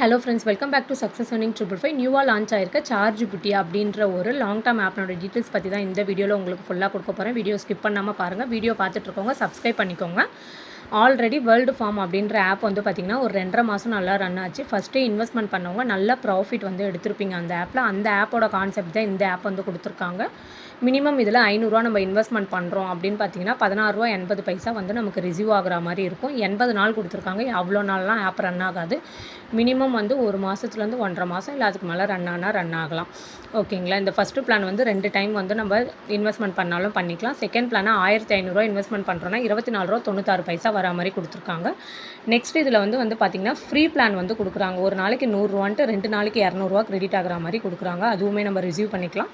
Hello friends welcome back to success ஒனிங் triple five. நியூவாக launch ஆயிருக்க charge புட்டி அப்படின்ற ஒரு லாங் டேர்ம் ஆப்னோட டீட்டெயில்ஸ் பற்றி தான் இந்த வீடியோவில் உங்களுக்கு ஃபுல்லாக கொடுக்க போகிறேன் வீடியோ ஸ்கிப் பண்ணாமல் பாருங்கள் வீடியோ பார்த்துட்ருக்கோங்க சப்ஸ்கிரைப் பண்ணிக்கோங்க. ஆல்ரெடி வேர்ல்டு ஃபார்ம் அப்படின்ற ஆப் வந்து பார்த்திங்கன்னா ஒரு ரெண்டரை மாதம் நல்லா ரன் ஆச்சு. ஃபஸ்ட்டே இன்வெஸ்ட்மெண்ட் பண்ணவங்க நல்ல ப்ராஃபிட் வந்து எடுத்திருப்பீங்க. அந்த ஆப்பில் அந்த ஆப்போட கான்செப்ட் தான் இந்த ஆப் வந்து கொடுத்துருக்காங்க. மினிமம் இதில் ஐநூறுரூவா நம்ம இன்வெஸ்ட்மெண்ட் பண்ணுறோம் அப்படின்னு பார்த்தீங்கன்னா பதினாறுரூவா எண்பது பைசா வந்து நமக்கு ரிசீவ் ஆகிற மாதிரி இருக்கும். எண்பது நாள் கொடுத்துருக்காங்க. அவ்வளோ நாள்லாம் ஆப் ரன் ஆகாது. மினிமம் வந்து ஒரு மாதத்துலேருந்து ஒன்றரை மாதம் இல்லை அதுக்கு மேலே ரன் ஆனால் ரன் ஆகலாம். ஓகேங்களா இந்த ஃபஸ்ட்டு பிளான் வந்து ரெண்டு டைம் வந்து நம்ம இன்வெஸ்ட்மெண்ட் பண்ணாலும் பண்ணிக்கலாம். செகண்ட் பிளானாக ஆயிரத்தி ஐநூறுரூவா இன்வெஸ்ட்மெண்ட் பண்ணுறோன்னா இருபத்தி நாலு ரூபா தொண்ணூத்தாறு பைசா வர மாதிரி கொடுத்துருக்காங்க. நெக்ஸ்ட் இதில் வந்து வந்து பார்த்திங்கன்னா ஃப்ரீ பிளான் வந்து கொடுக்குறாங்க. ஒரு நாளைக்கு நூறுரூவான்ட்டு ரெண்டு நாளைக்கு இரநூறுவா கிரெடிட் ஆகிற மாதிரி கொடுக்குறாங்க. அதுவுமே நம்ம ரிசீவ் பண்ணிக்கலாம்.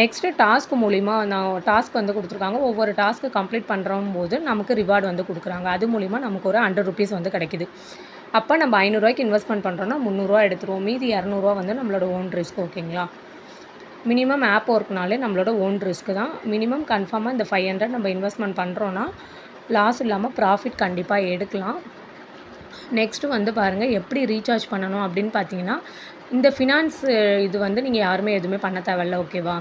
நெக்ஸ்ட்டு டாஸ்க் மூலிமா நான் டாஸ்க் வந்து கொடுத்துருக்காங்க. ஒவ்வொரு டாஸ்க்கு கம்ப்ளீட் பண்ணுறோம் போது நமக்கு ரிவார்டு வந்து கொடுக்குறாங்க. அது மூலிமா நமக்கு ஒரு ஹண்ட்ரட் ருபீஸ் வந்து கிடைக்குது. அப்போ நம்ம ஐநூறுரூவாய்க்கு இன்வெஸ்ட்மெண்ட் பண்ணுறோன்னா முந்நூறுரூவா எடுத்துருவோம். மீதி இரநூறுவா வந்து நம்மளோட ஓன் ரிஸ்க் ஓகேங்களா மினிமம் ஆப் ஒர்க்னாலே நம்மளோட ஓன் ரிஸ்க்கு தான். மினிமம் கன்ஃபார்மாக இந்த ஃபைவ் ஹண்ட்ரட் நம்ம இன்வெஸ்ட்மெண்ட் பண்ணுறோன்னா லாஸ் இல்லாமல் ப்ராஃபிட் கண்டிப்பாக எடுக்கலாம். நெக்ஸ்ட்டு வந்து பாருங்கள் எப்படி ரீசார்ஜ் பண்ணணும் அப்படின்னு பார்த்தீங்கன்னா இந்த ஃபினான்ஸ் இது வந்து நீங்கள் யாருமே எதுவுமே பண்ண தேவையில்ல ஓகேவா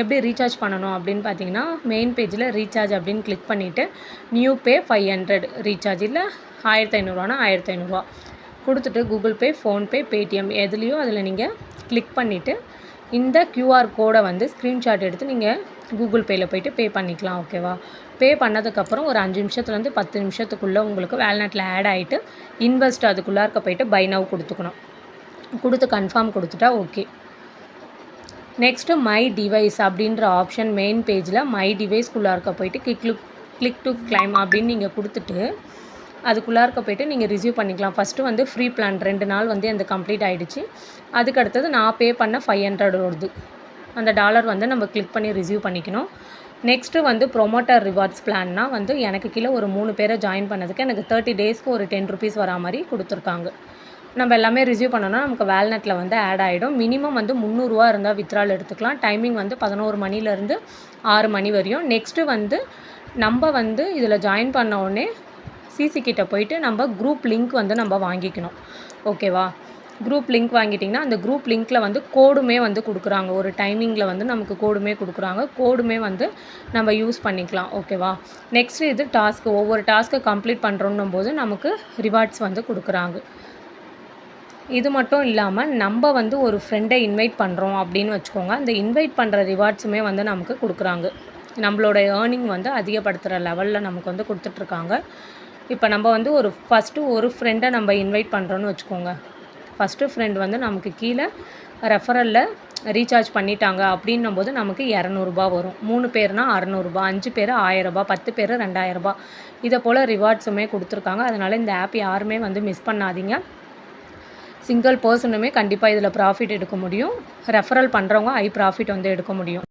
எப்படி ரீசார்ஜ் பண்ணணும் அப்படின்னு பார்த்தீங்கன்னா மெயின் பேஜில் ரீசார்ஜ் அப்படின்னு கிளிக் பண்ணிவிட்டு new pay five hundred recharge இல்லை ஆயிரத்தி ஐநூறுவானா ஆயிரத்தி ஐநூறுரூவா கொடுத்துட்டு கூகுள் பே ஃபோன்பே பேடிஎம் எதுலேயோ அதில் நீங்கள் கிளிக் பண்ணிவிட்டு இந்த க்யூஆர் கோடை வந்து ஸ்க்ரீன்ஷாட் எடுத்து நீங்கள் கூகுள் பேயில் போயிட்டு பே பண்ணிக்கலாம் ஓகேவா பே பண்ணதுக்கப்புறம் ஒரு அஞ்சு நிமிஷத்துலேருந்து பத்து நிமிஷத்துக்குள்ளே உங்களுக்கு வேல்நாட்டில் ஆட் ஆகிட்டு இன்வெஸ்ட் அதுக்குள்ளார்க்க போயிட்டு பை நவ் கொடுத்துக்கணும். கொடுத்து கன்ஃபார்ம் கொடுத்துட்டா ஓகே நெக்ஸ்ட்டு மை டிவைஸ் அப்படின்ற ஆப்ஷன் மெயின் பேஜில் மை டிவைஸ்க்குள்ளார்க்க போயிட்டு கிளிக் கிளிக் டு கிளைம் அப்படின்னு நீங்கள் கொடுத்துட்டு அதுக்குள்ளார்க்க போய்ட்டு நீங்கள் ரிசீவ் பண்ணிக்கலாம். ஃபஸ்ட்டு வந்து ஃப்ரீ பிளான் ரெண்டு நாள் வந்து அந்த கம்ப்ளீட் ஆகிடுச்சு அதுக்கு அடுத்தது நான் பே பண்ண ஃபைவ் ஹண்ட்ரட் வருது அந்த டாலர் வந்து நம்ம கிளிக் பண்ணி ரிசீவ் பண்ணிக்கணும். நெக்ஸ்ட்டு வந்து ப்ரொமோட்டர் ரிவார்ட்ஸ் பிளான்னா வந்து எனக்கு கீழே ஒரு மூணு பேரை ஜாயின் பண்ணதுக்கு எனக்கு தேர்ட்டி டேஸ்க்கு ஒரு டென் ருபீஸ் வரா மாதிரி கொடுத்துருக்காங்க. நம்ம எல்லாமே ரிசீவ் பண்ணோன்னா நமக்கு வேல்நெட்டில் வந்து ஆட் ஆகிடும் மினிமம் வந்து முந்நூறுரூவா இருந்தால் வித்ரால் எடுத்துக்கலாம். டைமிங் வந்து பதினோரு மணிலேருந்து ஆறு மணி வரையும். நெக்ஸ்ட்டு வந்து நம்ம வந்து இதில் ஜாயின் பண்ண உடனே சிசி கிட்ட போயிட்டு நம்ம குரூப் லிங்க் வந்து நம்ம வாங்கிக்கணும். ஓகேவா குரூப் லிங்க் வாங்கிட்டிங்கன்னா அந்த குரூப் லிங்க்கில் வந்து கோடுமே வந்து கொடுக்குறாங்க. ஒரு டைமிங்கில் வந்து நமக்கு கோடுமே கொடுக்குறாங்க. கோடுமே வந்து நம்ம யூஸ் பண்ணிக்கலாம். ஓகேவா நெக்ஸ்ட்டு இது டாஸ்க்கு ஒவ்வொரு டாஸ்க்கை கம்ப்ளீட் பண்ணுறோன்னும் போது நமக்கு ரிவார்ட்ஸ் வந்து கொடுக்குறாங்க. இது மட்டும் இல்லாமல் நம்ம வந்து ஒரு ஃப்ரெண்டை இன்வைட் பண்ணுறோம் அப்படின்னு வச்சுக்கோங்க. அந்த இன்வைட் பண்ணுற ரிவார்ட்ஸுமே வந்து நமக்கு கொடுக்குறாங்க. நம்மளோட ஏர்னிங் வந்து அதிகப்படுத்துகிற லெவலில் நமக்கு வந்து கொடுத்துட்ருக்காங்க இப்போ நம்ம வந்து ஒரு ஃபஸ்ட்டு ஒரு ஃப்ரெண்டை நம்ம இன்வைட் பண்ணுறோன்னு வச்சுக்கோங்க. ஃபஸ்ட்டு ஃப்ரெண்ட் வந்து நமக்கு கீழே ரெஃபரலில் ரீசார்ஜ் பண்ணிட்டாங்க அப்படின்னும் போது நமக்கு இரநூறுபா வரும். மூணு பேர்னால் அறநூறுபா அஞ்சு பேர் ஆயிரரூபா பத்து பேர் ரெண்டாயிரரூபா. இதை போல் ரிவார்ட்ஸுமே கொடுத்துருக்காங்க. அதனால் இந்த ஆப் யாருமே வந்து மிஸ் பண்ணாதீங்க. சிங்கிள் பர்சனுமே கண்டிப்பாக இதில் ப்ராஃபிட் எடுக்க முடியும். ரெஃபரல் பண்ணுறவங்க ஹை ப்ராஃபிட் வந்து எடுக்க முடியும்.